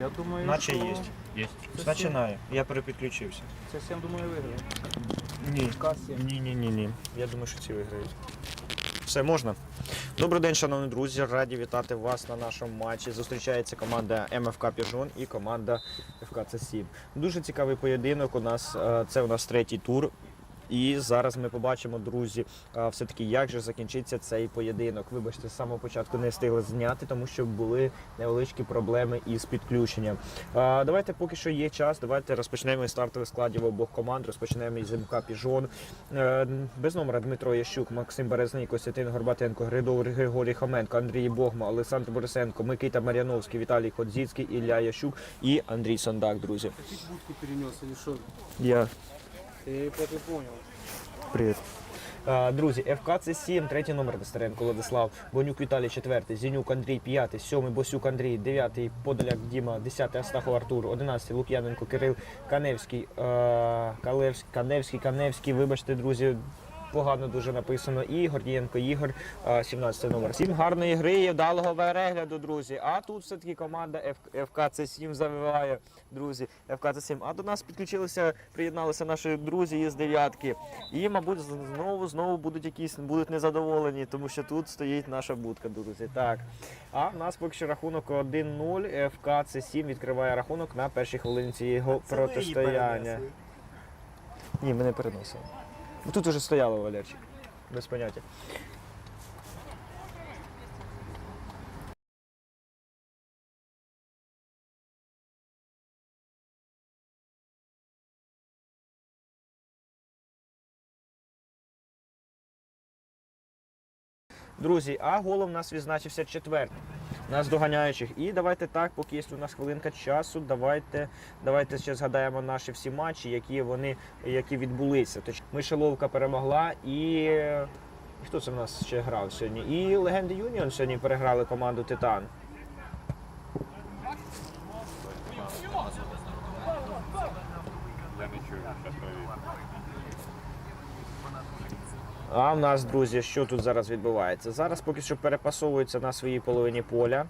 Я думаю, Наче що є. Є. Це Починаю. Я перепідключився. Це 7, думаю, виграє. Ні. Ні, ні, ні, ні. Я думаю, що ці виграють. Все можна. Добрий день, шановні друзі. Раді вітати вас на нашому матчі. Зустрічається команда МФК Піжон і команда ФК С7. Дуже цікавий поєдинок. У нас е, це у нас третій тур. І зараз ми побачимо, друзі, все-таки як же закінчиться цей поєдинок. Вибачте, з самого початку не встигли зняти, тому що були невеличкі проблеми із підключенням. Давайте, поки що є час, давайте розпочнемо із стартових складів обох команд. Розпочнемо із МК Піжон. Е, Без номера Дмитро Ящук, Максим Березний, Костянтин Горбатенко, Гридов Григорій Хоменко, Андрій Богма, Олександр Борисенко, Микита Мар'яновський, Віталій Ходзіцький, Ілля Ящук і Андрій Сондак, друзі. Будку перенес или? Я Ты так и понял. Привіт. А, Друзі, ФК це 7, третій номер Нестеренко Владислав, Бонюк Віталій, четвертий, Зінюк Андрій, п'ятий, сьомий Босюк Андрій, дев'ятий, Подоляк Діма, десятий Астахов Артур, одинадцятий Лук'яненко Кирил, Каневський, е, Калевський, Каневський, Каневський, вибачте, друзі, погано дуже написано. І Гордієнко Ігор, е, 17 номер. Всім гарної гри і вдалого перегляду, друзі. А тут все-таки команда ФК це 7 завиває, друзі. ФК це 7. А до нас підключилися, приєдналися наші друзі із дев'ятки. І, мабуть, знову знову будуть якісь будуть незадоволені, тому що тут стоїть наша будка, друзі. Так. А в нас поки що рахунок 1-0. ФК це 7 відкриває рахунок на першій хвилині цього протистояння. Ні, ми не переносили. Тут уже стояло Валерчик. Без поняття. Друзі, а гол у нас відзначився четвертий. Нас доганяючих. І давайте так, поки є у нас хвилинка часу, давайте, давайте ще згадаємо наші всі матчі, які вони які відбулися. Тож Мишеловка перемогла і. Хто це в нас ще грав сьогодні? І Легенди Юніон сьогодні переграли команду Титан. Я не чую, зараз перевірю. А в нас, друзі, що тут зараз відбувається? Зараз поки що перепасовуються на своїй половині поля.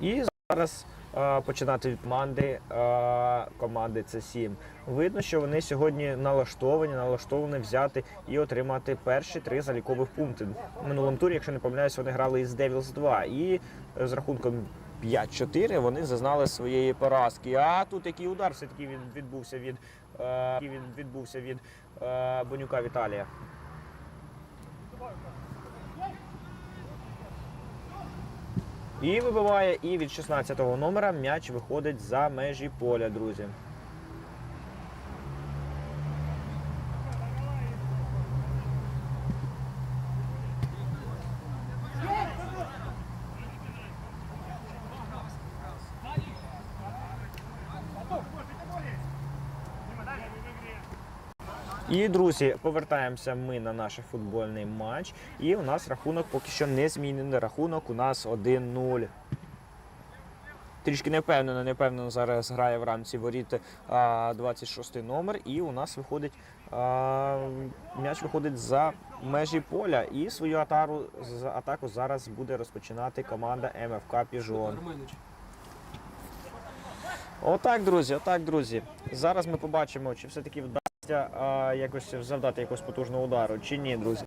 І зараз е, починати від команди е, команди С7. Видно, що вони сьогодні налаштовані, налаштовані взяти і отримати перші три залікових пункти. В минулому турі, якщо не помиляюсь, вони грали із Devils 2. І е, з рахунком 5-4 вони зазнали своєї поразки. А тут який удар все-таки він відбувся від, е, він відбувся від е, Бонюка Віталія. І вибиває, і від 16-го номера м'яч виходить за межі поля, друзі. І, друзі, повертаємося ми на наш футбольний матч. І у нас рахунок поки що не змінений. Рахунок у нас 1-0. Трішки невпевнено, невпевнено зараз грає в рамці воріт а, 26 номер, і у нас виходить а, м'яч виходить за межі поля. І свою атару, атаку зараз буде розпочинати команда МФК Піжон. Отак, друзі, отак, друзі. Зараз ми побачимо, чи все-таки а, якось завдати якогось потужного удару, чи ні, друзі.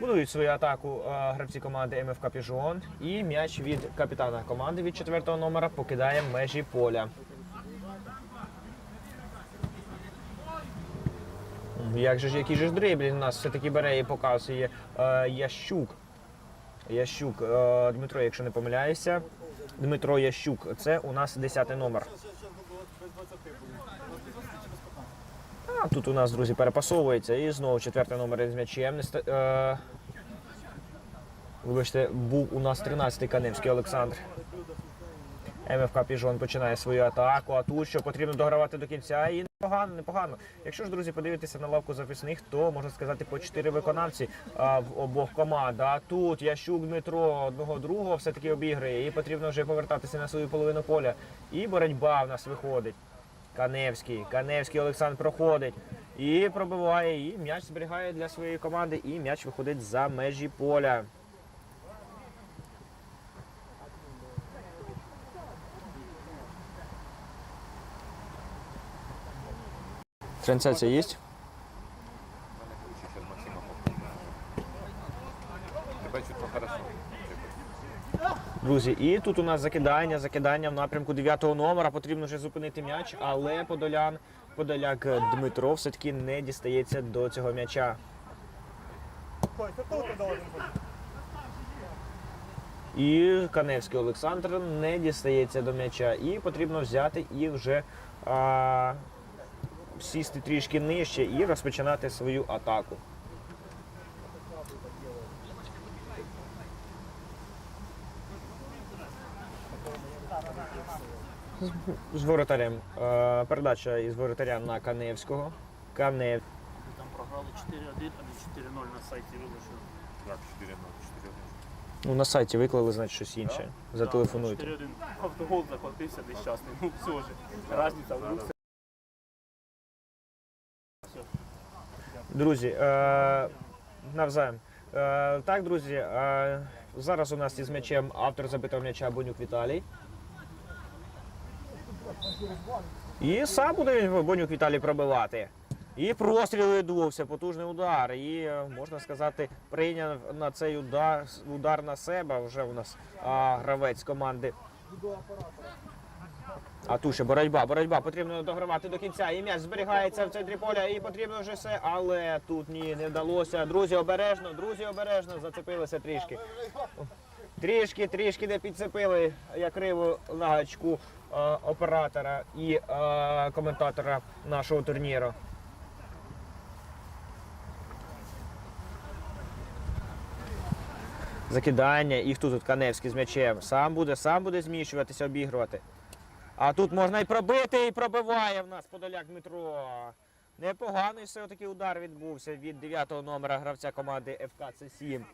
Будують свою атаку а, гравці команди МФК Піжон. І м'яч від капітана команди від четвертого номера покидає межі поля. Як же ж, який же ж дриблінг у нас все-таки бере і показує е, Ящук. Ящук, е, Дмитро, якщо не помиляюся. Дмитро Ящук, це у нас 10 номер. А тут у нас, друзі, перепасовується. І знову четвертий номер з м'ячем. Е, вибачте, був у нас 13-й Каневський Олександр. МФК Піжон починає свою атаку, а тут що потрібно догравати до кінця. І непогано, непогано. Якщо ж, друзі, подивитися на лавку захисних, то можна сказати по чотири виконавці а, в обох команд. А тут Ящук Дмитро одного другого все-таки обіграє. І потрібно вже повертатися на свою половину поля. І боротьба в нас виходить. Каневський. Каневський Олександр проходить. І пробиває, і м'яч зберігає для своєї команди, і м'яч виходить за межі поля. Трансляція є? У мене ключі зараз Максима попав. Тебе чутно хорошо. Друзі, і тут у нас закидання, закидання в напрямку 9-го номера. Потрібно вже зупинити м'яч, але Подолян, Подоляк Дмитро все-таки не дістається до цього м'яча. І Каневський Олександр не дістається до м'яча. І потрібно взяти і вже а, сісти трішки нижче і розпочинати свою атаку. З воротарем. Е, передача із воротаря на Каневського. Канев. Там програли 4-1, а не 4-0 на сайті вилучили. Як 4 0 4-0. Ну, на сайті виклали, значить, щось інше. Зателефонуйте. 4-1. Автогол захватився нещасний. Ну все ж. Разниця в двох Друзі, е, навзаєм. Е, так, друзі, е, зараз у нас із м'ячем автор забитого м'яча Бонюк Віталій. І сам буде Бонюк Віталій пробивати. І простріл відбувся, потужний удар. І, е, можна сказати, прийняв на цей удар, удар на себе вже у нас а, гравець команди. А тут ще боротьба, боротьба. Потрібно догравати до кінця. І м'яч зберігається в центрі поля, і потрібно вже все. Але тут ні, не вдалося. Друзі, обережно, друзі, обережно, зацепилися трішки. Трішки, трішки не підцепили я криво нагачку е, оператора і е, коментатора нашого турніру. Закидання, і хто тут Каневський з м'ячем. Сам буде, сам буде зміщуватися, обігрувати. А тут можна і пробити, і пробиває в нас Подоляк Дмитро. Непоганий все-таки удар відбувся від 9-го номера гравця команди ФК С7.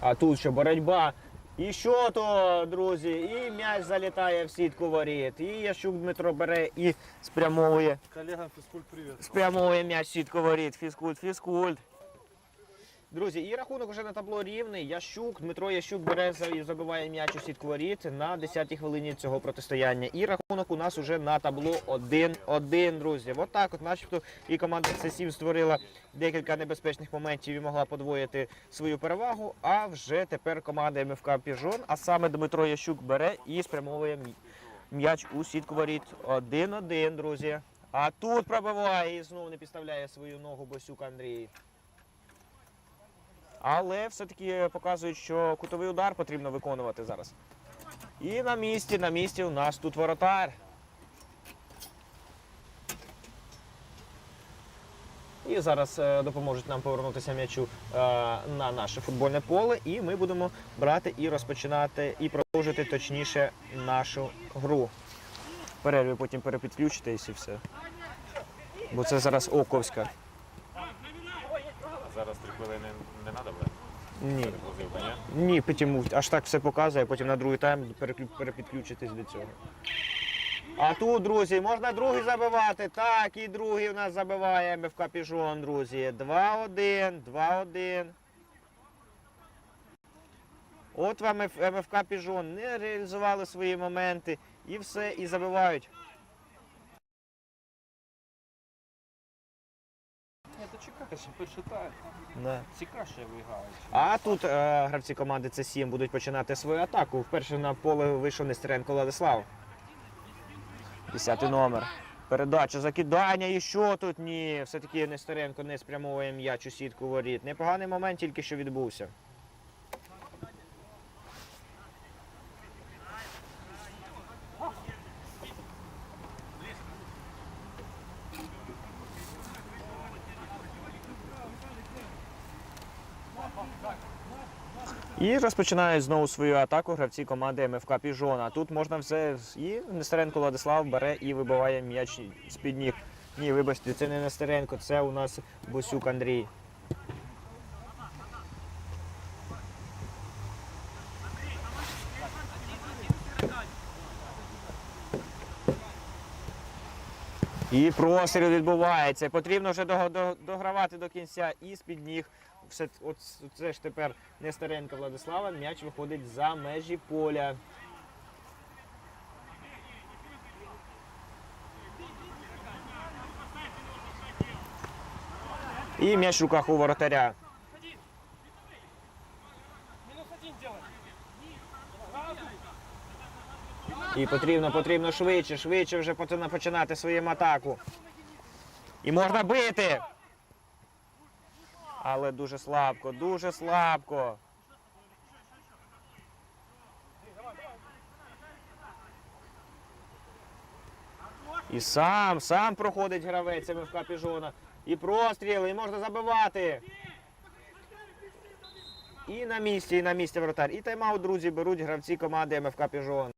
А тут ще боротьба. І що то, друзі? І м'яч залітає в сітку воріт. І Ящук Дмитро бере і спрямовує Колегам фізкульт привіт. Спрямовує м'яч сітку воріт. Фізкульт, фізкульт. Друзі, і рахунок вже на табло рівний. Ящук, Дмитро Ящук бере і забиває м'яч у сітку воріт на 10-й хвилині цього протистояння. І рахунок у нас уже на табло 1-1, друзі. От так от, начебто, і команда С7 створила декілька небезпечних моментів і могла подвоїти свою перевагу. А вже тепер команда МФК Піжон, а саме Дмитро Ящук бере і спрямовує м'яч у сітку воріт. 1-1, друзі. А тут пробиває і знову не підставляє свою ногу Босюк Андрій. Але все-таки показують, що кутовий удар потрібно виконувати зараз. І на місці, на місці у нас тут воротар. І зараз е, допоможуть нам повернутися м'ячу е, на наше футбольне поле. І ми будемо брати і розпочинати, і продовжити точніше нашу гру. Перерві потім перепідключитись і все. Бо це зараз Оковська. Зараз три хвилини не треба. Ні. Ні? Ні, потім аж так все показує, потім на другий тайм перепідключитись до цього. А тут, друзі, можна другий забивати. Так, і другий у нас забиває МФК Піжон, друзі. 2-1, 2-1. От вам МФК Піжон. Не реалізували свої моменти і все, і забивають. Перший тайм. Да. Цікаво, вигають. А тут е, гравці команди С7 будуть починати свою атаку. Вперше на поле вийшов Нестеренко Владислав. Десятий номер. Передача, закидання і що тут? Ні. Все-таки Нестеренко не спрямовує м'яч у сітку воріт. Непоганий момент тільки що відбувся. І розпочинають знову свою атаку гравці команди МФК Піжона. Тут можна все. І Нестеренко Владислав бере і вибиває м'яч з-під ніг Ні, вибачте, це не Нестеренко, це у нас Босюк Андрій. І простріл відбувається. Потрібно вже догравати до кінця і з-під ніг. Все, це ж тепер Нестеренко Владислава. М'яч виходить за межі поля. І м'яч в руках у воротаря. І потрібно, потрібно швидше, швидше вже починати своїм атаку. І можна бити. Але дуже слабко, дуже слабко. І сам, сам проходить гравець МФК Піжона. І простріли, і можна забивати. І на місці, і на місці вратар. І тайм-аут, друзі, беруть гравці команди МФК Піжон.